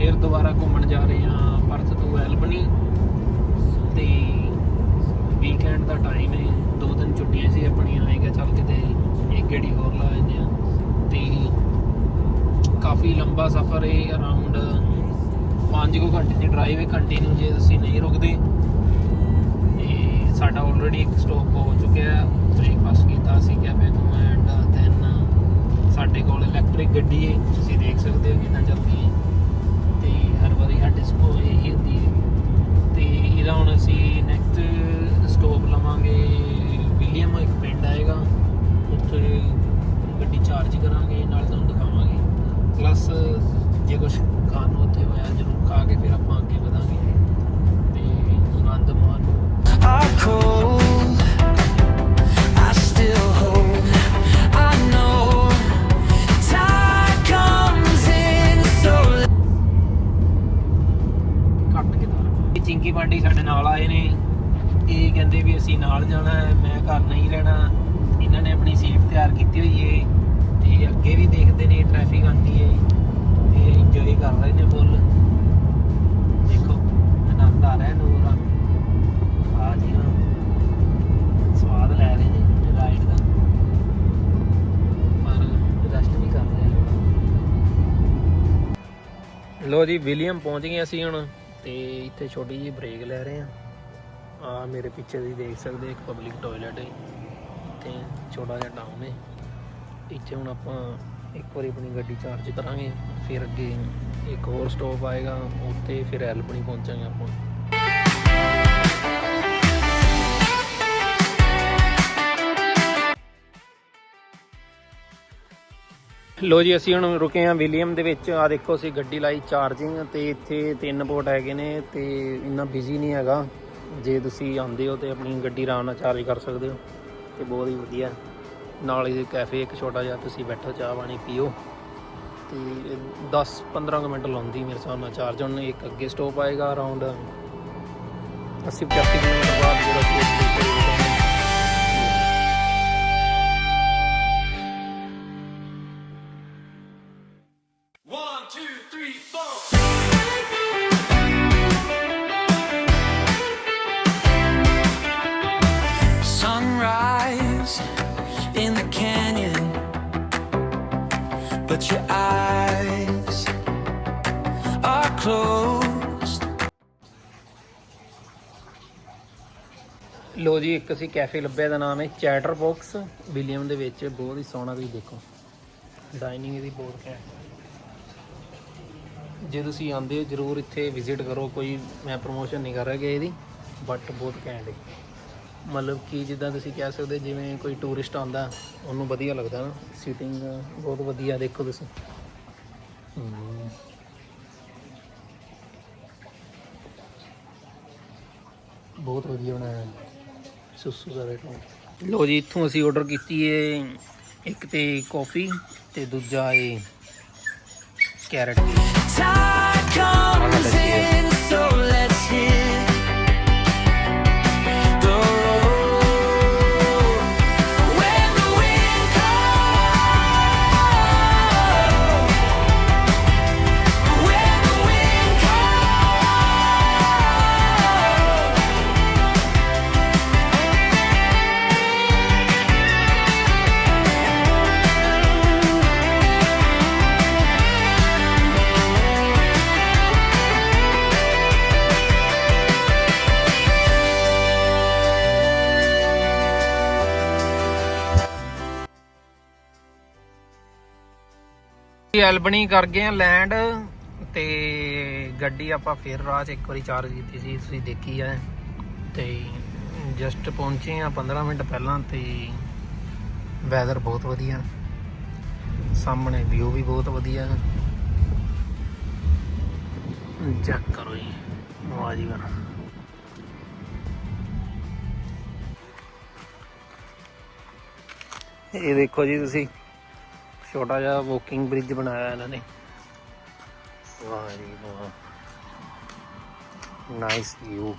ਫਿਰ ਦੁਬਾਰਾ ਘੁੰਮਣ ਜਾ ਰਹੇ ਹਾਂ ਪਰਥ ਤੋਂ ਐਲਬਨੀ। ਤੇ ਵੀਕਐਂਡ ਦਾ ਟਾਈਮ ਹੈ, ਦੋ ਦਿਨ ਛੁੱਟੀਆਂ ਸੀ ਆਪਣੀਆਂ, ਆਏਗਾ ਚੱਲ ਕਿਤੇ ਇੱਕ ਗੇੜੀ ਹੋਰ ਲਾ ਆਉਂਦੇ ਆ ਤੇ ਕਾਫੀ ਲੰਬਾ ਸਫ਼ਰ ਹੈ ਅਰਾਊਂਡ 5 ਕੁ ਘੰਟੇ ਦੀ ਡਰਾਈਵ ਹੈ ਕੰਟੀਨਿਊ ਜੇ ਅਸੀਂ ਨਹੀਂ ਰੁਕਦੇ, ਤੇ ਸਾਡਾ ਆਲਰੇਡੀ ਇੱਕ ਸਟਾਪ ਹੋ ਚੁੱਕਿਆ ਬ੍ਰੇਕਫਾਸਟ ਕੀਤਾ ਸੀ ਕੈਫੇ ਤੋਂ ਐਂਡ ਦੈਨ ਸਾਡੇ ਕੋਲ ਇਲੈਕਟ੍ਰਿਕ ਗੱਡੀ ਹੈ, ਤੁਸੀਂ ਦੇਖ ਸਕਦੇ ਹੋ ਕਿੰਨਾ ਚੱਲਦੀ ਹੈ। ਤੇ ਹਰ ਵਾਰੀ ਸਾਡੀ ਸਕੋ ਇਹੀ ਹੁੰਦੀ ਹੈ। ਤੇ ਇਹਦਾ ਹੁਣ ਅਸੀਂ ਨੈਕਸਟ ਸਟੋਪ ਲਵਾਂਗੇ ਵਿਲੀਅਮ ਇੱਕ ਪਿੰਡ ਆਏਗਾ। ਉੱਥੇ ਗੱਡੀ ਚਾਰਜ ਕਰਾਂਗੇ, ਨਾਲ ਤੁਹਾਨੂੰ ਦਿਖਾਵਾਂਗੇ। ਪਲੱਸ ਜੇ ਕੁਝ ਖਾਣ ਨੂੰ ਉੱਥੇ ਹੋਇਆ, ਜ਼ਰੂਰ ਖਾ ਕੇ ਫਿਰ ਆਪਾਂ ਅੱਗੇ ਵਧਾਂਗੇ। ਤੇ ਆਨੰਦ ਮਾਣ ਜੀ, ਵਿਲੀਅਮ ਪਹੁੰਚ ਗਏ ਅਸੀਂ ਹੁਣ। ਤੇ ਇੱਥੇ ਛੋਟੀ ਜਿਹੀ ਬ੍ਰੇਕ ਲੈ ਰਹੇ ਆ ਆ ਮੇਰੇ ਪਿੱਛੇ ਤੁਸੀਂ ਦੇਖ ਸਕਦੇ ਇੱਕ ਪਬਲਿਕ ਟਾਇਲਟ ਹੈ। ਤੇ ਛੋਟਾ ਜਿਹਾ ਟਾਊਨ ਹੈ। ਇੱਥੇ ਹੁਣ ਆਪਾਂ ਇੱਕ ਵਾਰੀ ਆਪਣੀ ਗੱਡੀ ਚਾਰਜ ਕਰਾਂਗੇ। ਫਿਰ ਅੱਗੇ ਇੱਕ ਹੋਰ ਸਟਾਪ ਆਏਗਾ। ਉੱਥੇ ਫਿਰ ਐਲਬਨੀ ਪਹੁੰਚਾਂਗੇ ਆਪਾਂ। ਲੋ ਜੀ, ਅਸੀਂ ਹੁਣ ਰੁਕੇ ਹਾਂ ਵਿਲੀਅਮ ਦੇ ਵਿੱਚ। ਆ ਦੇਖੋ, ਅਸੀਂ ਗੱਡੀ ਲਾਈ ਚਾਰਜਿੰਗ ਤੇ ਇੱਥੇ ਤਿੰਨ ਪੋਰਟ ਹੈਗੇ ਨੇ ਤੇ ਇੰਨਾ ਬਿਜ਼ੀ ਨਹੀਂ ਹੈਗਾ। ਜੇ ਤੁਸੀਂ ਆਉਂਦੇ ਹੋ ਤੇ ਆਪਣੀ ਗੱਡੀ ਆਰਾਮ ਨਾਲ ਚਾਰਜ ਕਰ ਸਕਦੇ ਹੋ ਤੇ ਬਹੁਤ ਹੀ ਵਧੀਆ। ਨਾਲ ਹੀ ਕੈਫੇ ਇੱਕ ਛੋਟਾ ਜਿਹਾ, ਤੁਸੀਂ ਬੈਠੋ, ਚਾਹ ਪਾਣੀ ਪੀਓ। ਤੇ 10 15 ਮਿੰਟ ਲਾਉਂਦੀ ਮੇਰੇ ਹਿਸਾਬ ਨਾਲ ਚਾਰਜ ਹੁਣ ਇੱਕ ਅੱਗੇ ਸਟਾਪ ਆਏਗਾ ਅਰਾਊਂਡ 80 85 ਮਿੰਟ ਬਾਅਦ ਜਿਹੜਾ ਲੋ ਜੀ, ਇੱਕ ਅਸੀਂ ਕੈਫੇ ਲੱਭਿਆ ਦਾ ਨਾਮ ਹੈ ਚੈਟਰ ਬਾਕਸ ਵਿਲੀਅਮ ਦੇ ਵਿੱਚ ਬਹੁਤ ਹੀ ਸੋਹਣਾ ਤੁਸੀਂ ਦੇਖੋ। ਡਾਈਨਿੰਗ ਇਹਦੀ ਬਹੁਤ ਘੈਂਟ ਜੇ ਤੁਸੀਂ ਆਉਂਦੇ ਹੋ, ਜਰੂਰ ਇੱਥੇ ਵਿਜ਼ਿਟ ਕਰੋ, ਕੋਈ ਮੈਂ ਪ੍ਰੋਮੋਸ਼ਨ ਨਹੀਂ ਕਰ ਰਿਹਾ ਕਿ ਇਹਦੀ ਬਟ ਬਹੁਤ ਘੈਂਟ ਹੈ। ਮਤਲਬ ਕਿ ਜਿੱਦਾਂ ਤੁਸੀਂ ਕਹਿ ਸਕਦੇ, ਜਿਵੇਂ ਕੋਈ ਟੂਰਿਸਟ ਆਉਂਦਾ, ਉਹਨੂੰ ਵਧੀਆ ਲੱਗਦਾ ਨਾ। ਸੀਟਿੰਗ ਬਹੁਤ ਵਧੀਆ, ਦੇਖੋ ਤੁਸੀਂ। ਬਹੁਤ ਵਧੀਆ ਬਣਾਇਆ। ਹੈ। ਸੁਸੂ ਦਾ ਰੇਟ ਲੋ ਜੀ ਇੱਥੋਂ ਅਸੀਂ ਆਰਡਰ ਕੀਤੀ ਏ ਇੱਕ ਤੇ ਕਾਫੀ ਤੇ ਦੂਜਾ ਏ ਕੈਰਟ Time ਐਲਬਨੀ ਕਰ ਗਏ ਆ ਲੈਂਡ ਤੇ ਗੱਡੀ ਆਪਾਂ ਫੇਰ ਰਾਹ 'ਚ ਇੱਕ ਵਾਰੀ ਚਾਰਜ ਕੀਤੀ ਸੀ, ਤੁਸੀਂ ਦੇਖੀ ਆ। ਤੇ ਜਸਟ ਪਹੁੰਚੇ ਆ 15 ਮਿੰਟ ਪਹਿਲਾਂ ਤੇ ਵੈਦਰ ਬਹੁਤ ਵਧੀਆ। ਸਾਹਮਣੇ ਵਿਊ ਵੀ ਬਹੁਤ ਵਧੀਆ। ਚੈੱਕ ਕਰੋ ਜੀ ਵਾਹ ਜੀ ਵਾਹ ਇਹ ਦੇਖੋ ਜੀ ਤੁਸੀਂ। ਛੋਟਾ ਜਿਹਾ ਵਾਕਿੰਗ ਬ੍ਰਿਜ ਬਣਾਇਆ ਇਹਨਾਂ ਨੇ। ਵਾਹ ਜੀ ਵਾਹ। ਨਾਈਸ ਵਿਊ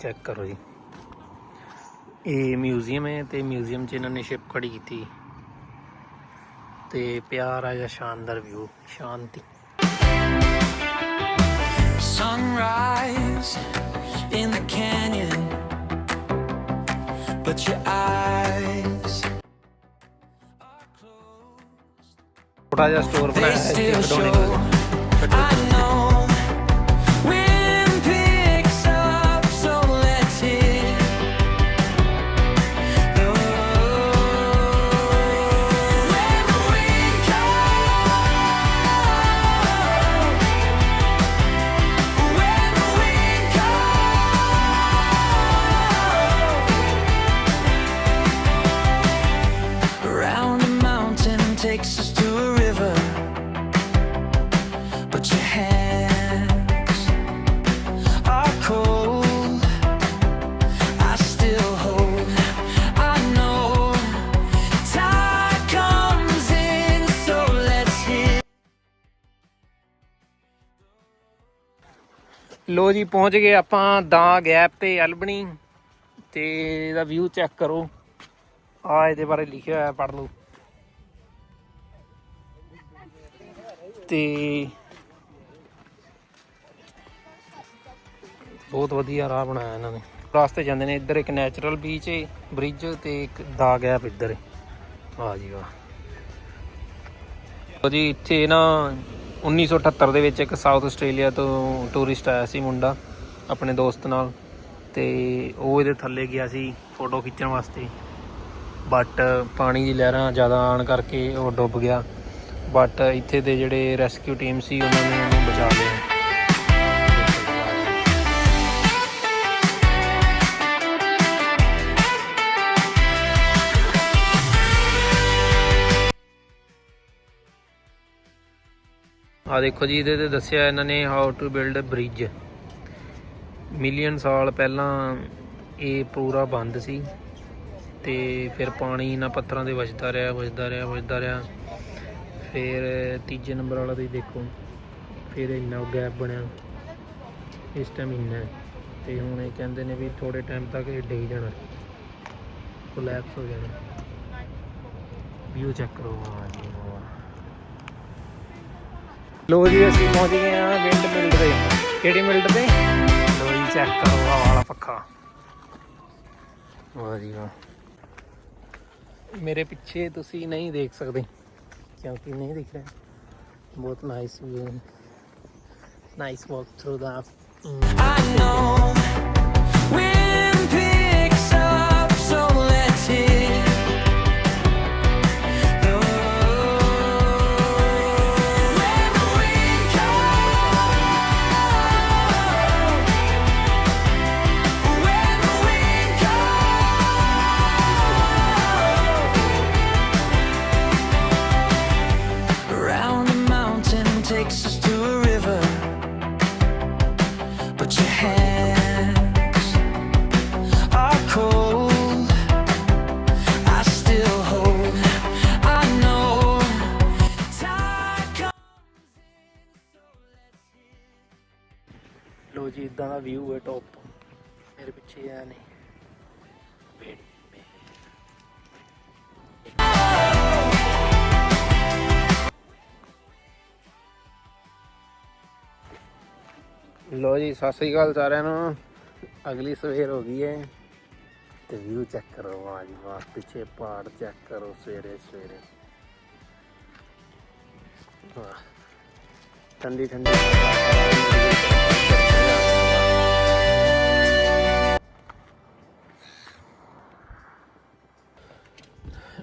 ਚੈੱਕ ਕਰੋ ਜੀ। ਇਹ ਮਿਊਜ਼ੀਅਮ ਹੈ ਤੇ ਮਿਊਜ਼ੀਅਮ 'ਚ ਇਹਨਾਂ ਨੇ ਸ਼ਿਪ ਖੜੀ ਕੀਤੀ। ਤੇ ਪਿਆਰਾ ਜਾਂ ਸ਼ਾਨਦਾਰ ਵਿਊ ਸ਼ਾਂਤੀ। sunrise in the canyon, but your eyes are closed. They still show. I takes us to a river. But your hands are cold. I still hold. I know tide comes in, so let's hit. ਲੋ ਜੀ ਪਹੁੰਚ ਗਏ ਆਪਾਂ ਦਾ gap ਤੇ ਐਲਬਨੀ ਤੇ ਇਹਦਾ view check ਕਰੋ ਆ ਇਹਦੇ ਬਾਰੇ ਲਿਖਿਆ ਹੋਇਆ ਪੜ੍ਹ ਲਓ ਤੇ ਬਹੁਤ ਵਧੀਆ ਰਾਹ ਬਣਾਇਆ ਇਹਨਾਂ ਨੇ। ਰਾਸਤੇ ਜਾਂਦੇ ਨੇ ਇੱਧਰ ਇੱਕ ਨੈਚੁਰਲ ਬੀਚ ਹੈ ਬ੍ਰਿਜ ਤੇ ਇੱਕ ਦਾ ਗੈਪ ਇੱਧਰ ਹੈ ਵਾਹ ਜੀ ਵਾਹ। ਲਓ ਜੀ, ਇੱਥੇ ਨਾ 1978 ਦੇ ਵਿੱਚ ਇੱਕ ਸਾਊਥ ਆਸਟ੍ਰੇਲੀਆ ਤੋਂ ਟੂਰਿਸਟ ਆਇਆ ਸੀ ਮੁੰਡਾ, ਆਪਣੇ ਦੋਸਤ ਨਾਲ। ਤੇ ਉਹ ਇਹਦੇ ਥੱਲੇ ਗਿਆ ਸੀ ਫੋਟੋ ਖਿੱਚਣ ਵਾਸਤੇ। ਬਟ ਪਾਣੀ ਦੀ ਲਹਿਰਾਂ ਜ਼ਿਆਦਾ ਆਉਣ ਕਰਕੇ ਉਹ ਡੁੱਬ ਗਿਆ। ਬਟ uh, ਇੱਥੇ ਦੇ ਜਿਹੜੇ ਰੈਸਕਿਊ ਟੀਮ ਸੀ, ਉਹਨਾਂ ਨੇ ਉਹਨੂੰ ਬਚਾ ਲਿਆ। ਆ ਦੇਖੋ ਜੀ, ਇਹਦੇ ਤੇ ਦੱਸਿਆ ਇਹਨਾਂ ਨੇ how to build a bridge million ਸਾਲ ਪਹਿਲਾਂ ਇਹ ਪੂਰਾ ਬੰਦ ਸੀ, ਤੇ ਫਿਰ ਪਾਣੀ ਇਹਨਾਂ ਪੱਥਰਾਂ ਦੇ ਵਜਦਾ ਰਿਹਾ ਵਜਦਾ ਰਿਹਾ ਵਜਦਾ ਰਿਹਾ। ਫਿਰ ਤੀਜੇ ਨੰਬਰ ਵਾਲਾ ਤੁਸੀਂ ਦੇਖੋ। ਫਿਰ ਇੰਨਾ ਗੈਪ ਬਣਿਆ। ਇਸ ਟਾਈਮ ਇੰਨਾ ਤੇ ਹੁਣ ਇਹ ਕਹਿੰਦੇ ਨੇ ਵੀ ਥੋੜੇ ਟਾਈਮ ਤੱਕ ਇਹ ਡਿੱਗ ਜਾਣਾ। ਕੋਲੈਪਸ ਹੋ ਜਾਣਾ। ਵਿਊ ਚੈੱਕ ਕਰੋ। ਵਾਹ ਜੀ ਲੋ ਜੀ, ਅਸੀਂ ਪਹੁੰਚ ਗਏ ਆ ਵਿੰਡ ਮਿਲਡ ਤੇ। ਕਿਹੜੀ ਮਿਲਡ ਤੇ? ਲੋ ਜੀ ਚੈੱਕ ਕਰੋ, ਆਹ ਵਾਲਾ ਪੱਖਾ। ਵਾਹ ਜੀ, ਵਾਹ। ਮੇਰੇ ਪਿੱਛੇ ਤੁਸੀਂ ਨਹੀਂ ਦੇਖ ਸਕਦੇ। ਕਿਉਂਕਿ ਨਹੀਂ ਦਿਖ ਰਿਹਾ ਬਹੁਤ nice view nice walk through the I know hit. ਇਦਾਂ ਦਾ ਵਿਊ ਹੈ ਟੌਪ ਤੋਂ ਮੇਰੇ ਪਿੱਛੇ ਆ ਨੇ ਲੋ ਜੀ, ਸਤਿ ਸ੍ਰੀ ਅਕਾਲ ਸਾਰਿਆਂ ਨੂੰ। ਅਗਲੀ ਸਵੇਰ ਹੋ ਗਈ ਹੈ। ਤੇ ਵਿਊ ਚੈੱਕ ਕਰੋ, ਵਾਹ ਜੀ ਵਾਹ, ਪਿੱਛੇ ਪਹਾੜ ਚੈੱਕ ਕਰੋ, ਸਵੇਰੇ ਸਵੇਰੇ। ਵਾਹ। ਠੰਡੀ ਠੰਡੀ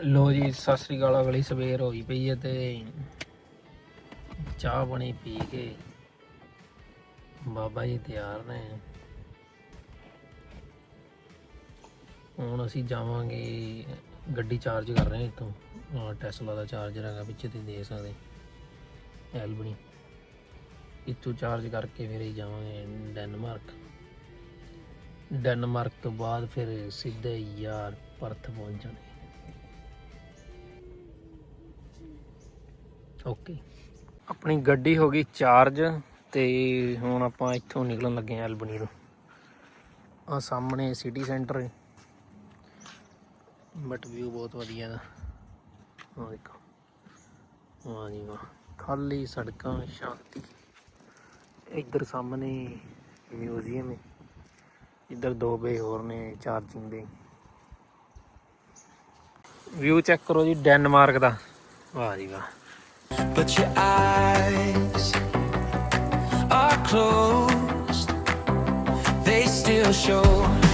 ਲੋ ਜੀ, ਸਤਿ ਸ੍ਰੀ ਅਕਾਲ, ਅਗਲੀ ਸਵੇਰ ਹੋਈ ਪਈ ਹੈ ਤੇ ਚਾਹ ਬਣੀ ਪੀ ਕੇ ਬਾਬਾ ਜੀ ਤਿਆਰ ਨੇ। ਹੁਣ ਅਸੀਂ ਜਾਵਾਂਗੇ, ਗੱਡੀ ਚਾਰਜ ਕਰ ਰਹੇ ਹਾਂ ਇੱਥੋਂ। ਟੈਸਲਾ ਦਾ ਚਾਰਜਰ ਹੈਗਾ, ਪਿੱਛੇ ਤੁਸੀਂ ਦੇਖ ਸਕਦੇ ਐਲਬਨੀ ਇੱਥੋਂ ਚਾਰਜ ਕਰਕੇ ਫਿਰ ਅਸੀਂ ਜਾਵਾਂਗੇ ਡੈਨਮਾਰਕ ਡੈਨਮਾਰਕ ਤੋਂ ਬਾਅਦ ਫਿਰ ਸਿੱਧੇ ਯਾਰ ਪਰਥ ਪਹੁੰਚਾਂਗੇ। ਓਕੇ। ਆਪਣੀ ਗੱਡੀ ਹੋ ਗਈ ਚਾਰਜ ਤੇ ਹੁਣ ਆਪਾਂ ਇੱਥੋਂ ਨਿਕਲਣ ਲੱਗੇ ਆ ਐਲਬਨੀ ਤੋਂ ਆ ਸਾਹਮਣੇ ਸਿਟੀ ਸੈਂਟਰ ਹੈ। ਬਟ ਵਿਊ ਬਹੁਤ ਵਧੀਆ ਦਾ ਆਹ ਦੇਖੋ। ਵਾਹ ਜੀ ਵਾਹ। ਖਾਲੀ ਸੜਕਾਂ, ਸ਼ਾਂਤੀ। ਇੱਧਰ ਸਾਹਮਣੇ ਮਿਊਜ਼ੀਅਮ ਹੈ। ਇੱਧਰ ਦੋ ਬੇ ਹੋਰ ਨੇ ਚਾਰਜਿੰਗ ਦੇ। ਵਿਊ ਚੈੱਕ ਕਰੋ ਜੀ ਡੈਨਮਾਰਕ ਦਾ। ਵਾਹ ਜੀ ਵਾਹ। But your eyes are closed. They still show.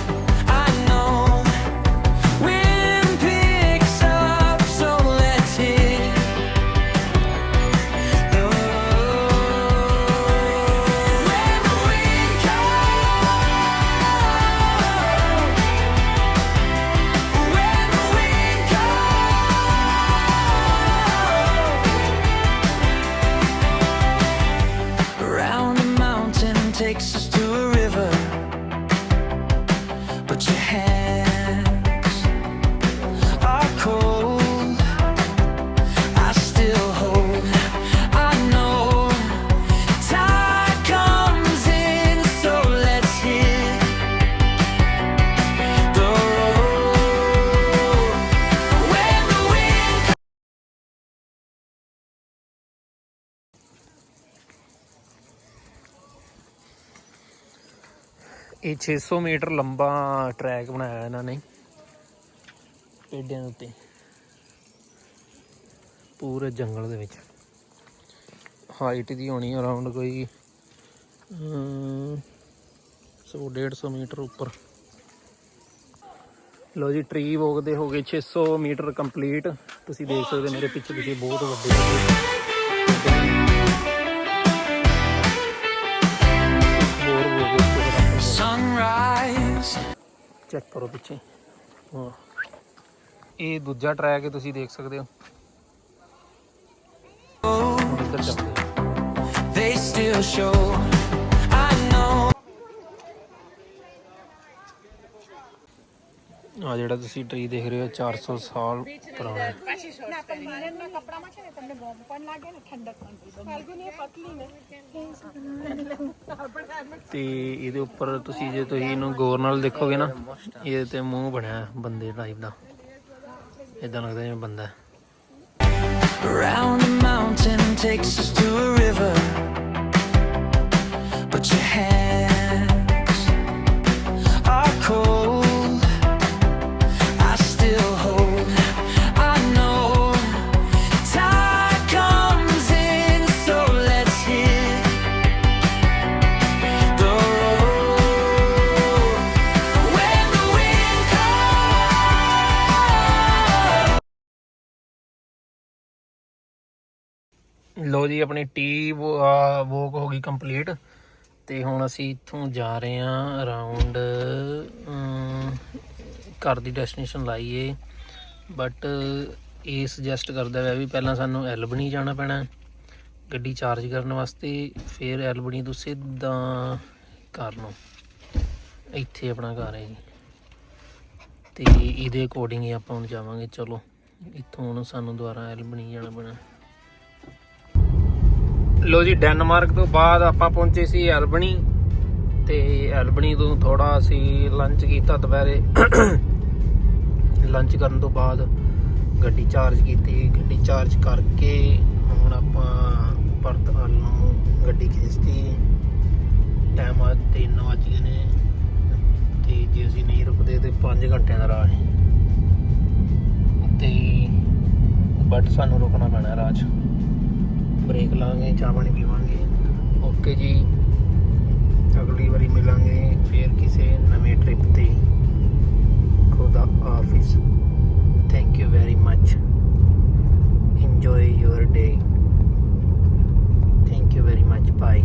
ਇਹ 600 ਮੀਟਰ ਲੰਬਾ ਟਰੈਕ ਬਣਾਇਆ ਇਹਨਾਂ ਨੇ। ਪੇਡਿਆਂ ਦੇ ਉੱਤੇ। ਪੂਰੇ ਜੰਗਲ ਦੇ ਵਿੱਚ। ਹਾਈਟ ਦੀ ਹੋਣੀ ਅਰਾਊਂਡ ਕੋਈ 100 150 ਮੀਟਰ ਉੱਪਰ। ਲੋ ਜੀ ਟ੍ਰੀ ਵੋਕ ਦੇ ਹੋ ਗਏ 600 ਮੀਟਰ ਕੰਪਲੀਟ। ਤੁਸੀਂ ਦੇਖ ਸਕਦੇ ਮੇਰੇ ਪਿੱਛੇ ਪਿੱਛੇ ਬਹੁਤ ਵੱਡੇ ਚੈੱਕ ਕਰੋ ਪਿੱਛੇ ਹਾਂ ਇਹ ਦੂਜਾ ਟਰੈਕ ਹੈ ਤੁਸੀਂ ਦੇਖ ਸਕਦੇ ਹੋ ਇੱਧਰ ਚੱਲਦੇ they still show. ਆ ਜਿਹੜਾ ਤੁਸੀਂ ਟਰੀ ਦੇਖ ਰਹੇ ਹੋ 400 ਸਾਲ ਪੁਰਾਣਾ ਹੈ। ના પણ વિલેનના કપડામાં છે ને તમને ગોમ પણ લાગે ને ઠંડક પણ થઈ જાય. ફાલ્ગુની એ પતલી ને ਤੇ ਇਹਦੇ ਉੱਪਰ ਤੁਸੀਂ ਜੇ ਤੁਸੀਂ ਇਹਨੂੰ ਗੌਰ ਨਾਲ ਦੇਖੋਗੇ ਨਾ ਇਹਦੇ ਤੇ ਮੂੰਹ ਬਣਿਆ ਹੈ ਬੰਦੇ ਟਾਈਪ ਦਾ ਇਦਾਂ ਲੱਗਦਾ ਜਿਵੇਂ ਬੰਦਾ ਹੈ Around a mountain takes us ਲੋ ਜੀ, ਆਪਣੀ ਟੀ ਵੋਕ ਹੋ ਗਈ ਕੰਪਲੀਟ ਤੇ ਹੁਣ ਅਸੀਂ ਇੱਥੋਂ ਜਾ ਰਹੇ ਹਾਂ ਅਰਾਊਂਡ ਘਰ ਦੀ ਡੈਸਟੀਨੇਸ਼ਨ ਲਾਈਏ। ਬਟ ਇਹ ਸੁਜੈਸਟ ਕਰਦਾ ਹੈ ਵੀ ਪਹਿਲਾਂ ਸਾਨੂੰ ਐਲਬਨੀ ਜਾਣਾ ਪੈਣਾ ਗੱਡੀ ਚਾਰਜ ਕਰਨ ਵਾਸਤੇ। ਫਿਰ ਐਲਬਨੀ ਤੋਂ ਸਿੱਧਾ ਘਰ ਨੂੰ। ਇੱਥੇ ਆਪਣਾ ਘਰ ਹੈ ਜੀ। ਤੇ ਇਹਦੇ ਅਕੋਰਡਿੰਗ ਹੀ ਆਪਾਂ ਹੁਣ ਜਾਵਾਂਗੇ। ਚਲੋ, ਇੱਥੋਂ ਹੁਣ ਸਾਨੂੰ ਦੁਬਾਰਾ ਐਲਬਨੀ ਜਾਣਾ ਪੈਣਾ। ਲੋ ਜੀ ਡੈਨਮਾਰਕ ਤੋਂ ਬਾਅਦ ਆਪਾਂ ਪਹੁੰਚੇ ਸੀ ਐਲਬਨੀ ਤੇ ਐਲਬਨੀ ਤੋਂ ਥੋੜਾ ਅਸੀਂ ਲੰਚ ਕੀਤਾ ਦੁਪਹਿਰੇ। ਲੰਚ ਕਰਨ ਤੋਂ ਬਾਅਦ ਗੱਡੀ ਚਾਰਜ ਕੀਤੀ। ਗੱਡੀ ਚਾਰਜ ਕਰਕੇ ਹੁਣ ਆਪਾਂ ਪਰਤ ਵੱਲ ਨੂੰ ਗੱਡੀ ਖਿੱਚਤੀ। ਟਾਈਮ ਆ 3 ਵੱਜ ਗਏ ਨੇ ਤੇ ਜੇ ਅਸੀਂ ਨਹੀਂ ਰੁਕਦੇ ਤੇ 5 ਘੰਟਿਆਂ ਦਾ ਰਾਹ ਹੈ। ਤੇ ਬਟ ਸਾਨੂੰ ਰੁਕਣਾ ਪੈਣਾ ਰਾਹ 'ਚ। ब्रेक लाँगे चाह पानी पीवे ओके जी अगली बारी मिलेंगे फिर किसी नवे ट्रिप से खुदा office thank you very much enjoy your day thank you very much bye